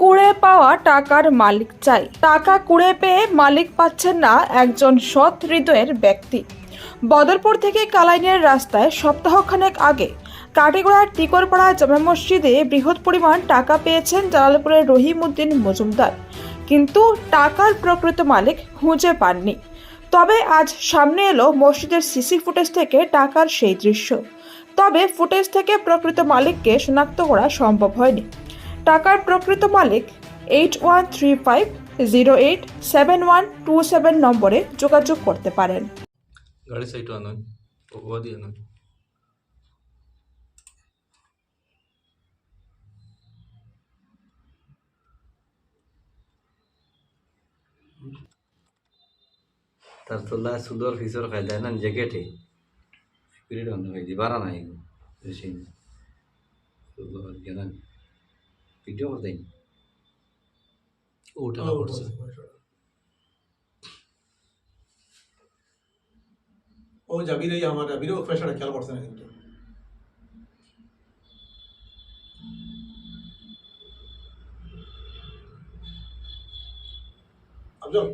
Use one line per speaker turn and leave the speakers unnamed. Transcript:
কুড়ে পাওয়া টাকার মালিক চাই। টাকা কুড়ে পেয়ে মালিক পাচ্ছেন না একজন সৎ হৃদয়ের ব্যক্তি। বদরপুর থেকে কালাইনের রাস্তায় সপ্তাহখানেক আগে কাটিগড়ার টিকরপাড়া জামা মসজিদে বৃহৎ পরিমাণ টাকা পেয়েছেন জালালপুরের রহিম উদ্দিন মজুমদার। কিন্তু টাকার প্রকৃত মালিক খুঁজে পাননি। তবে আজ সামনে এলো মসজিদের সিসি ফুটেজ থেকে টাকার সেই দৃশ্য। তবে ফুটেজ থেকে প্রকৃত মালিককে শনাক্ত করা সম্ভব হয়নি। টাকার প্রকৃত মালিক eight one three five zero eight seven one two seven নম্বরে যোগাযোগ করতে পারেন।
তার তোলা সুদর ফিসর খাই যায় না জ্যাকেটে পিরিয়ড অন্য খাই দিবারা নাই সেই। ভিডিও করতেন
ওটা করছে
ও জাবির এই আমার জাবির ও পেশাটা খেয়াল করছে না কিন্তু। আব্দুল